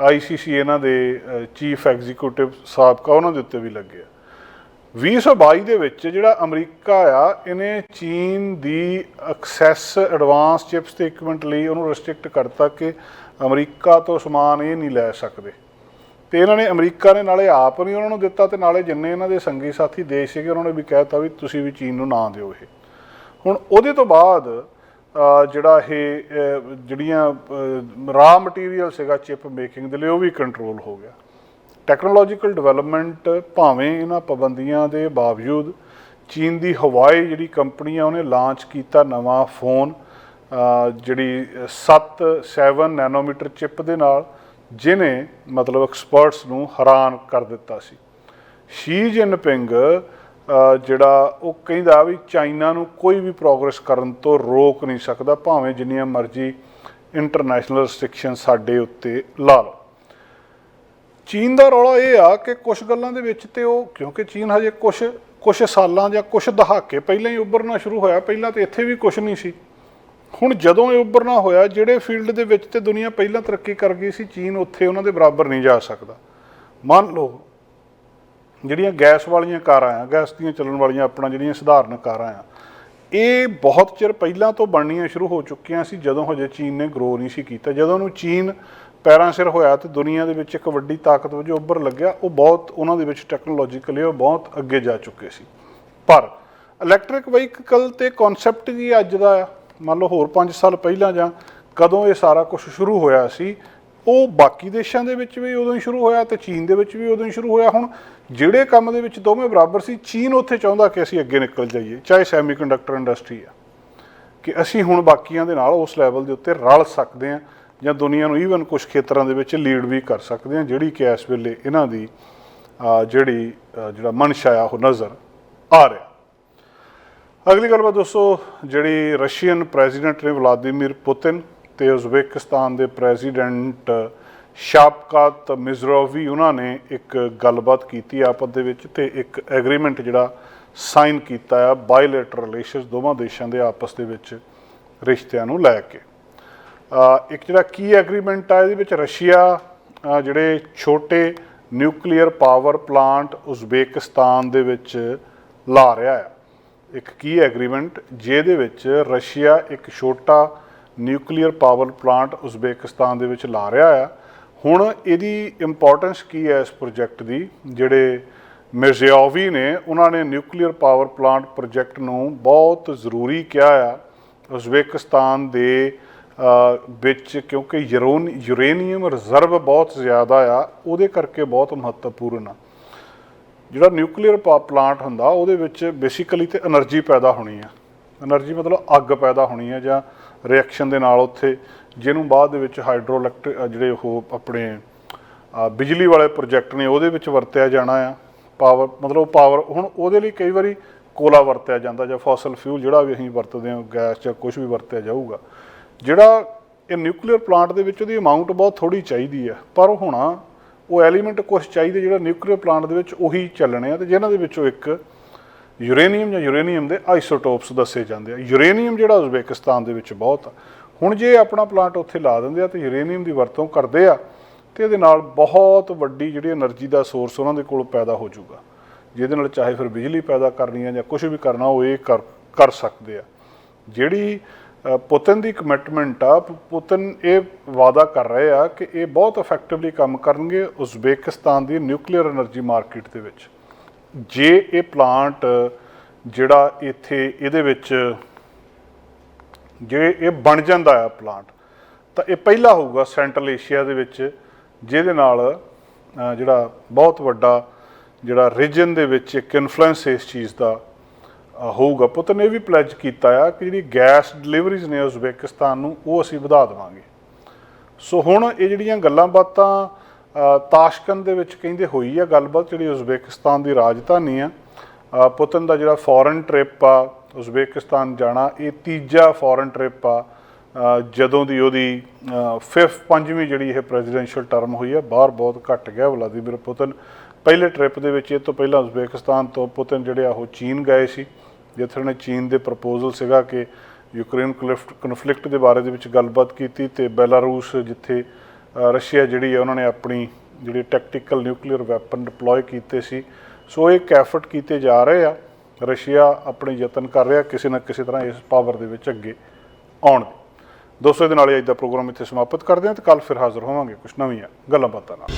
Speaker 1: ਆਈਸੀਸੀ ਇਹਨਾਂ ਦੇ ਚੀਫ ਐਗਜ਼ੀਕਿਊਟਿਵ ਸਾਬਕਾ ਉਹਨਾਂ ਦੇ ਉੱਤੇ ਵੀ ਲੱਗਿਆ 2022 ਦੇ ਵਿੱਚ ਜਿਹੜਾ ਅਮਰੀਕਾ ਆ, ਇਹਨੇ ਚੀਨ ਦੀ ਐਕਸੈਸ ਐਡਵਾਂਸ ਚਿਪਸ ਤੇ ਇਕਵਿਪਮੈਂਟ ਲਈ ਉਹਨੂੰ ਰੈਸਟ੍ਰਿਕਟ ਕਰਤਾ ਕਿ ਅਮਰੀਕਾ ਤੋਂ ਸਮਾਨ ਇਹ ਨਹੀਂ ਲੈ ਸਕਦੇ। ਤੇ ਇਹਨਾਂ ਨੇ ਅਮਰੀਕਾ ਨੇ ਨਾਲੇ ਆਪ ਨਹੀਂ ਉਹਨਾਂ ਨੂੰ ਦਿੱਤਾ ਤੇ ਨਾਲੇ ਜਿੰਨੇ ਇਹਨਾਂ ਦੇ ਸੰਗੀ ਸਾਥੀ ਦੇਸ਼ ਸੀਗੇ, ਉਹਨਾਂ ਨੇ ਵੀ ਕਹਿਤਾ ਵੀ ਤੁਸੀਂ ਵੀ ਚੀਨ ਨੂੰ ਨਾ ਦਿਓ ਇਹ। ਹੁਣ ਉਹਦੇ ਤੋਂ ਬਾਅਦ ਜਿਹੜਾ ਇਹ ਜਿਹੜੀਆਂ ਰਾ ਮਟੀਰੀਅਲ ਸੀਗਾ ਚਿਪ ਮੇਕਿੰਗ ਦੇ ਲਈ ਉਹ ਵੀ ਕੰਟਰੋਲ ਹੋ ਗਿਆ। ਟੈਕਨੋਲੋਜੀਕਲ ਡਿਵੈਲਪਮੈਂਟ ਭਾਵੇਂ ਇਹਨਾਂ ਪਾਬੰਦੀਆਂ ਦੇ ਬਾਵਜੂਦ ਚੀਨ ਦੀ ਹਵਾਈ ਜਿਹੜੀ ਕੰਪਨੀ ਆ ਉਹਨੇ ਲਾਂਚ ਕੀਤਾ ਨਵਾਂ ਫੋਨ ਜਿਹੜੀ 7 7 ਨੈਨੋਮੀਟਰ ਚਿਪ ਦੇ ਨਾਲ ਜਿਨੇ ਮਤਲਬ ਐਕਸਪਰਟਸ ਨੂੰ ਹੈਰਾਨ ਕਰ ਦਿੱਤਾ ਸੀ। ਸ਼ੀ ਜਿਨਪਿੰਗ ਅ, ਜਿਹੜਾ ਉਹ ਕਹਿੰਦਾ ਵੀ ਚਾਈਨਾ ਨੂੰ ਕੋਈ ਵੀ ਪ੍ਰੋਗਰੈਸ ਕਰਨ ਤੋਂ ਰੋਕ ਨਹੀਂ ਸਕਦਾ ਭਾਵੇਂ ਜਿੰਨੀਆਂ ਮਰਜ਼ੀ ਇੰਟਰਨੈਸ਼ਨਲ ਰੈਸਟ੍ਰਿਕਸ਼ਨ ਸਾਡੇ ਉੱਤੇ ਲਾ ਲਓ। ਚੀਨ ਦਾ ਰੌਲਾ ਇਹ ਆ ਕਿ ਕੁਝ ਗੱਲਾਂ ਦੇ ਵਿੱਚ ਤੇ ਉਹ, ਕਿਉਂਕਿ ਚੀਨ ਹਜੇ ਕੁਝ ਕੁਝ ਸਾਲਾਂ ਜਾਂ ਕੁਝ ਦਹਾਕੇ ਪਹਿਲਾਂ ਹੀ ਉੱਭਰਨਾ ਸ਼ੁਰੂ ਹੋਇਆ, ਪਹਿਲਾਂ ਤੇ ਇੱਥੇ ਵੀ ਕੁਝ ਨਹੀਂ ਸੀ। ਹੁਣ ਜਦੋਂ ਇਹ ਉੱਭਰਨਾ ਹੋਇਆ, ਜਿਹੜੇ ਫੀਲਡ ਦੇ ਵਿੱਚ ਤੇ ਦੁਨੀਆ ਪਹਿਲਾਂ ਤਰੱਕੀ ਕਰ ਗਈ ਸੀ, ਚੀਨ ਉੱਥੇ ਉਹਨਾਂ ਦੇ ਬਰਾਬਰ ਨਹੀਂ ਜਾ ਸਕਦਾ। ਮੰਨ ਲਓ, ਜਿਹੜੀਆਂ ਗੈਸ ਵਾਲੀਆਂ ਕਾਰਾਂ ਆ, ਗੈਸ ਦੀਆਂ ਚੱਲਣ ਵਾਲੀਆਂ ਆਪਣਾ ਜਿਹੜੀਆਂ ਸਧਾਰਨ ਕਾਰਾਂ ਆ, ਇਹ ਬਹੁਤ ਚਿਰ ਪਹਿਲਾਂ ਤੋਂ ਬਣਨੀਆਂ ਸ਼ੁਰੂ ਹੋ ਚੁੱਕੀਆਂ ਸੀ, ਜਦੋਂ ਹਜੇ ਚੀਨ ਨੇ ਗਰੋ ਨਹੀਂ ਸੀ ਕੀਤਾ। ਜਦੋਂ ਨੂੰ ਚੀਨ ਪੈਰਾਂ ਸਿਰ ਹੋਇਆ ਤੇ ਦੁਨੀਆ ਦੇ ਵਿੱਚ ਇੱਕ ਵੱਡੀ ਤਾਕਤ ਵਜੋਂ ਉੱਭਰ ਲੱਗਿਆ, ਉਹ ਬਹੁਤ ਉਹਨਾਂ ਦੇ ਵਿੱਚ ਟੈਕਨੋਲੋਜੀਕਲੀ ਉਹ ਬਹੁਤ ਅੱਗੇ ਜਾ ਚੁੱਕੇ ਸੀ। ਪਰ ਇਲੈਕਟ੍ਰਿਕ ਵਹੀਕਲ ਤੇ ਕਨਸੈਪਟ ਜੀ ਅੱਜ ਦਾ ਆ? ਮੰਨ ਲਓ ਹੋਰ 5 ਸਾਲ ਪਹਿਲਾਂ ਜਾਂ ਕਦੋਂ ਇਹ ਸਾਰਾ ਕੁਝ ਸ਼ੁਰੂ ਹੋਇਆ ਸੀ, ਉਹ ਬਾਕੀ ਦੇਸ਼ਾਂ ਦੇ ਵਿੱਚ ਵੀ ਉਦੋਂ ਹੀ ਸ਼ੁਰੂ ਹੋਇਆ ਤੇ ਚੀਨ ਦੇ ਵਿੱਚ ਵੀ ਉਦੋਂ ਹੀ ਸ਼ੁਰੂ ਹੋਇਆ। ਹੁਣ ਜਿਹੜੇ ਕੰਮ ਦੇ ਵਿੱਚ ਦੋਵੇਂ ਬਰਾਬਰ ਸੀ, ਚੀਨ ਉੱਥੇ ਚਾਹੁੰਦਾ ਕਿ ਅਸੀਂ ਅੱਗੇ ਨਿਕਲ ਜਾਈਏ, ਚਾਹੇ ਸੈਮੀਕੰਡਕਟਰ ਇੰਡਸਟਰੀ ਆ, ਕਿ ਅਸੀਂ ਹੁਣ ਬਾਕੀਆਂ ਦੇ ਨਾਲ ਉਸ ਲੈਵਲ ਦੇ ਉੱਤੇ ਰਲ ਸਕਦੇ ਹਾਂ। ਜਾਂ ਦੁਨੀਆ ਨੂੰ ਈਵਨ ਕੁਝ ਖੇਤਰਾਂ ਦੇ ਵਿੱਚ ਲੀਡ ਵੀ ਕਰ ਸਕਦੇ ਹਾਂ, ਜਿਹੜੀ ਕਿ ਇਸ ਵੇਲੇ ਇਹਨਾਂ ਦੀ ਜਿਹੜੀ ਜਿਹੜਾ ਮਨਸ਼ਾ ਆ, ਉਹ ਨਜ਼ਰ ਆ ਰਿਹਾ। ਅਗਲੀ ਗੱਲਬਾਤ ਦੋਸਤੋ, ਜਿਹੜੀ ਰਸ਼ੀਅਨ ਪ੍ਰੈਜ਼ੀਡੈਂਟ ਨੇ ਵਲਾਦੀਮੀਰ ਪੁਤਿਨ ਤੇ ਉਜ਼ਬੇਕਿਸਤਾਨ ਦੇ ਪ੍ਰੈਜ਼ੀਡੈਂਟ ਸ਼ਾਪਕਾਤ ਮਿਜ਼ਰੋਵੀ, ਉਹਨਾਂ ਨੇ ਇੱਕ ਗੱਲਬਾਤ ਕੀਤੀ ਆਪਸ ਦੇ ਵਿੱਚ ਤੇ ਇੱਕ ਐਗਰੀਮੈਂਟ ਜਿਹੜਾ ਸਾਈਨ ਕੀਤਾ ਆ ਬਾਇਲੇਟਰਲ ਰਿਲੇਸ਼ਨਸ ਦੋਵਾਂ ਦੇਸ਼ਾਂ ਦੇ ਆਪਸ ਦੇ ਵਿੱਚ ਰਿਸ਼ਤਿਆਂ ਨੂੰ ਲੈ ਕੇ। ਇੱਕ ਜਿਹੜਾ ਕੀ ਐਗਰੀਮੈਂਟ ਆ ਇਹਦੇ ਵਿੱਚ ਰਸ਼ੀਆ ਜਿਹੜੇ ਛੋਟੇ ਨਿਊਕਲੀਅਰ ਪਾਵਰ ਪਲਾਂਟ ਉਜ਼ਬੇਕਿਸਤਾਨ ਦੇ ਵਿੱਚ ਲਾ ਰਿਹਾ ਹੈ। ਇੱਕ ਕੀ ਐਗਰੀਮੈਂਟ ਜਿਹਦੇ ਵਿੱਚ ਰਸ਼ੀਆ ਇੱਕ ਛੋਟਾ ਨਿਊਕਲੀਅਰ ਪਾਵਰ ਪਲਾਂਟ ਉਜ਼ਬੇਕਿਸਤਾਨ ਦੇ ਵਿੱਚ ਲਾ ਰਿਹਾ ਆ ਹੁਣ ਇਹਦੀ ਇੰਪੋਰਟੈਂਸ ਕੀ ਹੈ ਇਸ ਪ੍ਰੋਜੈਕਟ ਦੀ? ਜਿਹੜੇ ਮਿਰਜ਼ਿਓਵੀ ਨੇ, ਉਹਨਾਂ ਨੇ ਨਿਊਕਲੀਅਰ ਪਾਵਰ ਪਲਾਂਟ ਪ੍ਰੋਜੈਕਟ ਨੂੰ ਬਹੁਤ ਜ਼ਰੂਰੀ ਕਿਹਾ ਆ। ਉਜ਼ਬੇਕਿਸਤਾਨ ਦੇ ਵਿੱਚ ਕਿਉਂਕਿ ਯੂਰੇਨੀਅਮ ਰਿਜ਼ਰਵ ਬਹੁਤ ਜ਼ਿਆਦਾ ਆ, ਉਹਦੇ ਕਰਕੇ ਬਹੁਤ ਮਹੱਤਵਪੂਰਨ ਆ। ਜਿਹੜਾ ਨਿਊਕਲੀਅਰ ਪਲਾਂਟ ਹੁੰਦਾ, ਉਹਦੇ ਵਿੱਚ ਬੇਸਿਕਲੀ ਤੇ એનર્ਜੀ ਪੈਦਾ ਹੋਣੀ ਆ। એનર્ਜੀ ਮਤਲਬ ਅੱਗ ਪੈਦਾ ਹੋਣੀ ਆ ਜਾਂ ਰਿਐਕਸ਼ਨ ਦੇ ਨਾਲ ਉੱਥੇ, ਜਿਹਨੂੰ ਬਾਅਦ ਦੇ ਵਿੱਚ ਹਾਈਡਰੋ ਜਿਹੜੇ ਉਹ ਆਪਣੇ ਬਿਜਲੀ ਵਾਲੇ ਪ੍ਰੋਜੈਕਟ ਨੇ, ਉਹਦੇ ਵਿੱਚ ਵਰਤਿਆ ਜਾਣਾ ਆ। ਪਾਵਰ ਮਤਲਬ ਪਾਵਰ ਹੁਣ ਉਹਦੇ ਲਈ ਕਈ ਵਾਰੀ ਕੋਲਾ ਵਰਤਿਆ ਜਾਂਦਾ ਜਾਂ ਫੋਸਲ ਫਿਊਲ ਜਿਹੜਾ ਵੀ ਅਸੀਂ ਵਰਤਦੇ ਹਾਂ ਗੈਸ ਜਾਂ ਕੁਝ ਵੀ ਵਰਤਿਆ ਜਾਊਗਾ। ਜਿਹੜਾ ਇਹ ਨਿਊਕਲੀਅਰ ਪਲਾਂਟ ਦੇ ਵਿੱਚ ਉਹਦੀ ਅਮਾਉਂਟ ਬਹੁਤ ਥੋੜੀ ਚਾਹੀਦੀ ਹੈ, ਪਰ ਉਹ ਹੁਣ ਉਹ ਐਲੀਮੈਂਟ ਕੁਝ ਚਾਹੀਦੇ ਜਿਹੜਾ ਨਿਊਕਲੀਅਰ ਪਲਾਂਟ ਦੇ ਵਿੱਚ ਉਹੀ ਚੱਲਣੇ ਆ ਤੇ ਜਿਨ੍ਹਾਂ ਦੇ ਵਿੱਚੋਂ ਇੱਕ ਯੂਰੇਨੀਅਮ ਜਾਂ ਯੂਰੇਨੀਅਮ ਦੇ ਆਈਸੋਟੋਪਸ ਦੱਸੇ ਜਾਂਦੇ ਆ। ਯੂਰੇਨੀਅਮ ਜਿਹੜਾ ਉਜ਼ਬੇਕਿਸਤਾਨ ਦੇ ਵਿੱਚ ਬਹੁਤ ਆ। ਹੁਣ ਜੇ ਆਪਣਾ ਪਲਾਂਟ ਉੱਥੇ ਲਾ ਦਿੰਦੇ ਆ ਤੇ ਯੂਰੇਨੀਅਮ ਦੀ ਵਰਤੋਂ ਕਰਦੇ ਆ ਤੇ ਇਹਦੇ ਨਾਲ ਬਹੁਤ ਵੱਡੀ ਜਿਹੜੀ એનર્ਜੀ ਦਾ ਸੋਰਸ ਉਹਨਾਂ ਦੇ ਕੋਲ ਪੈਦਾ ਹੋ ਜਾਊਗਾ। ਜਿਹਦੇ ਨਾਲ ਚਾਹੇ ਫਿਰ ਬਿਜਲੀ ਪੈਦਾ ਕਰਨੀ ਆ ਜਾਂ ਕੁਝ ਵੀ ਕਰਨਾ, ਉਹ ਇਹ ਕਰ ਕਰ ਸਕਦੇ ਆ। ਜਿਹੜੀ ਪੁਤਨ ਦੀ ਕਮਿਟਮੈਂਟ ਆ। ਪੁਤਨ ਇਹ ਵਾਅਦਾ ਕਰ ਰਹੇ ਆ ਕਿ ਇਹ ਬਹੁਤ ਇਫੈਕਟਿਵਲੀ ਕੰਮ ਕਰਨਗੇ ਉਜ਼ਬੇਕਿਸਤਾਨ ਦੀ ਨਿਊਕਲੀਅਰ એનર્ਜੀ ਮਾਰਕੀਟ ਦੇ ਵਿੱਚ। ਜੇ ਇਹ ਪਲਾਂਟ ਜਿਹੜਾ ਇੱਥੇ, ਇਹਦੇ ਵਿੱਚ ਜੇ ਇਹ ਬਣ ਜਾਂਦਾ ਆ ਪਲਾਂਟ ਤਾਂ ਇਹ ਪਹਿਲਾ ਹੋਊਗਾ ਸੈਂਟਰਲ ਏਸ਼ੀਆ ਦੇ ਵਿੱਚ, ਜਿਹਦੇ ਨਾਲ ਜਿਹੜਾ ਬਹੁਤ ਵੱਡਾ ਜਿਹੜਾ ਰੀਜਨ ਦੇ ਵਿੱਚ ਇੱਕ ਇਨਫਲੂਐਂਸ ਇਸ ਚੀਜ਼ ਦਾ ਹੋਊਗਾ। ਪੁਤਨ ਨੇ ਇਹ ਵੀ ਪਲੈਜ ਕੀਤਾ ਆ ਕਿ ਜਿਹੜੀ ਗੈਸ ਡਿਲੀਵਰੀਜ਼ ਨੇ ਉਜ਼ਬੇਕਿਸਤਾਨ ਨੂੰ ਉਹ ਅਸੀਂ ਵਧਾ ਦੇਵਾਂਗੇ। ਸੋ ਹੁਣ ਇਹ ਜਿਹੜੀਆਂ ਗੱਲਾਂ ਬਾਤਾਂ ਅ, ਤਾਸ਼ਕੰਦ ਦੇ ਵਿੱਚ ਕਹਿੰਦੇ ਹੋਈ ਆ ਗੱਲਬਾਤ ਜਿਹੜੀ ਉਜ਼ਬੇਕਿਸਤਾਨ ਦੀ ਰਾਜਧਾਨੀ ਆ ਪੁਤਨ ਦਾ ਜਿਹੜਾ ਫੋਰਨ ਟ੍ਰਿਪ ਆ ਉਜ਼ਬੇਕਿਸਤਾਨ ਜਾਣਾ ਇਹ ਤੀਜਾ ਫੋਰਨ ਟ੍ਰਿਪ ਆ ਜਦੋਂ ਦੀ ਉਹਦੀ 5th ਪੰਜਵੀਂ ਜਿਹੜੀ ਇਹ ਪ੍ਰੈਜ਼ੀਡੈਂਸ਼ੀਅਲ ਟਰਮ ਹੋਈ ਆ ਬਾਹਰ ਬਹੁਤ ਘਟ ਗਿਆ ਵਲਾਦੀਮੀਰ ਪੁਤਨ ਪਹਿਲੇ ਟ੍ਰਿਪ ਦੇ ਵਿੱਚ ਇਹ ਤੋਂ ਪਹਿਲਾਂ ਉਜ਼ਬੇਕਿਸਤਾਨ ਤੋਂ ਪੁਤਿਨ ਜਿਹੜੇ ਆ ਉਹ ਚੀਨ ਗਏ ਸੀ। ਜਿੱਥੇ ਉਹਨੇ ਚੀਨ ਦੇ ਪ੍ਰਪੋਜ਼ਲ ਸੀਗਾ ਕਿ ਯੂਕਰੇਨ ਕਨਫਲਿਕਟ ਦੇ ਬਾਰੇ ਦੇ ਵਿੱਚ ਗੱਲਬਾਤ ਕੀਤੀ ਤੇ ਬੈਲਾਰੂਸ ਜਿੱਥੇ ਰਸ਼ੀਆ ਜਿਹੜੀ ਹੈ ਉਹਨਾਂ ਨੇ ਆਪਣੀ ਜਿਹੜੀ ਟੈਕਟੀਕਲ ਨਿਊਕਲੀਅਰ ਵੈਪਨ ਡਿਪਲੋਏ ਕੀਤੇ ਸੀ, ਸੋ ਇੱਕ ਐਫਰਟ ਕੀਤੇ ਜਾ ਰਹੇ ਆ। ਰਸ਼ੀਆ ਆਪਣੇ ਯਤਨ ਕਰ ਰਿਹਾ ਕਿਸੇ ਨਾ ਕਿਸੇ ਤਰ੍ਹਾਂ ਇਸ ਪਾਵਰ ਦੇ ਵਿੱਚ ਅੱਗੇ ਆਉਣ ਦੇ। ਦੋਸਤੋ, ਇਹਦੇ ਨਾਲ ਹੀ ਅੱਜ ਦਾ ਪ੍ਰੋਗਰਾਮ ਇੱਥੇ ਸਮਾਪਤ ਕਰਦੇ ਹਾਂ ਤੇ ਕੱਲ ਫਿਰ ਹਾਜ਼ਰ ਹੋਵਾਂਗੇ ਕੁਝ ਨਵੀਆਂ ਗੱਲਾਂ ਬਾਤਾਂ ਨਾਲ।